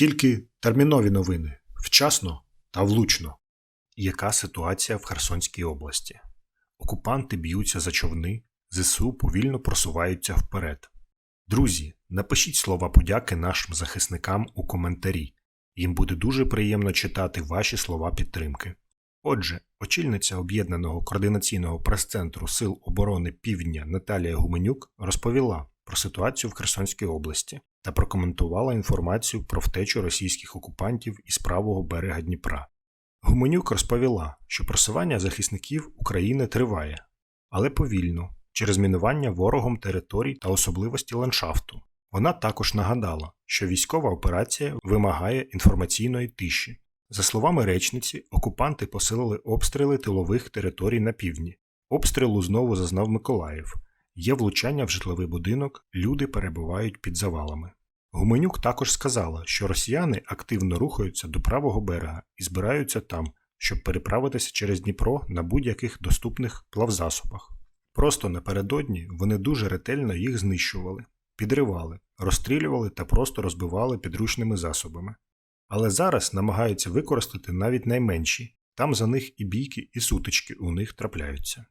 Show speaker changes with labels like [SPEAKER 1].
[SPEAKER 1] Тільки термінові новини вчасно та влучно. Яка ситуація в Херсонській області? Окупанти б'ються за човни, ЗСУ повільно просуваються вперед. Друзі, напишіть слова подяки нашим захисникам у коментарі. Їм буде дуже приємно читати ваші слова підтримки. Отже, очільниця об'єднаного координаційного прес-центру Сил оборони Півдня Наталія Гуменюк розповіла про ситуацію в Херсонській області та прокоментувала інформацію про втечу російських окупантів із правого берега Дніпра. Гуменюк розповіла, що просування захисників України триває, але повільно, через мінування ворогом територій та особливості ландшафту. Вона також нагадала, що військова операція вимагає інформаційної тиші. За словами речниці, окупанти посилили обстріли тилових територій на півдні. Обстрілу знову зазнав Миколаїв. Є влучання в житловий будинок, люди перебувають під завалами. Гуменюк також сказала, що росіяни активно рухаються до правого берега і збираються там, щоб переправитися через Дніпро на будь-яких доступних плавзасобах. Просто напередодні вони дуже ретельно їх знищували, підривали, розстрілювали та просто розбивали підручними засобами. Але зараз намагаються використати навіть найменші, там за них і бійки, і сутички у них трапляються.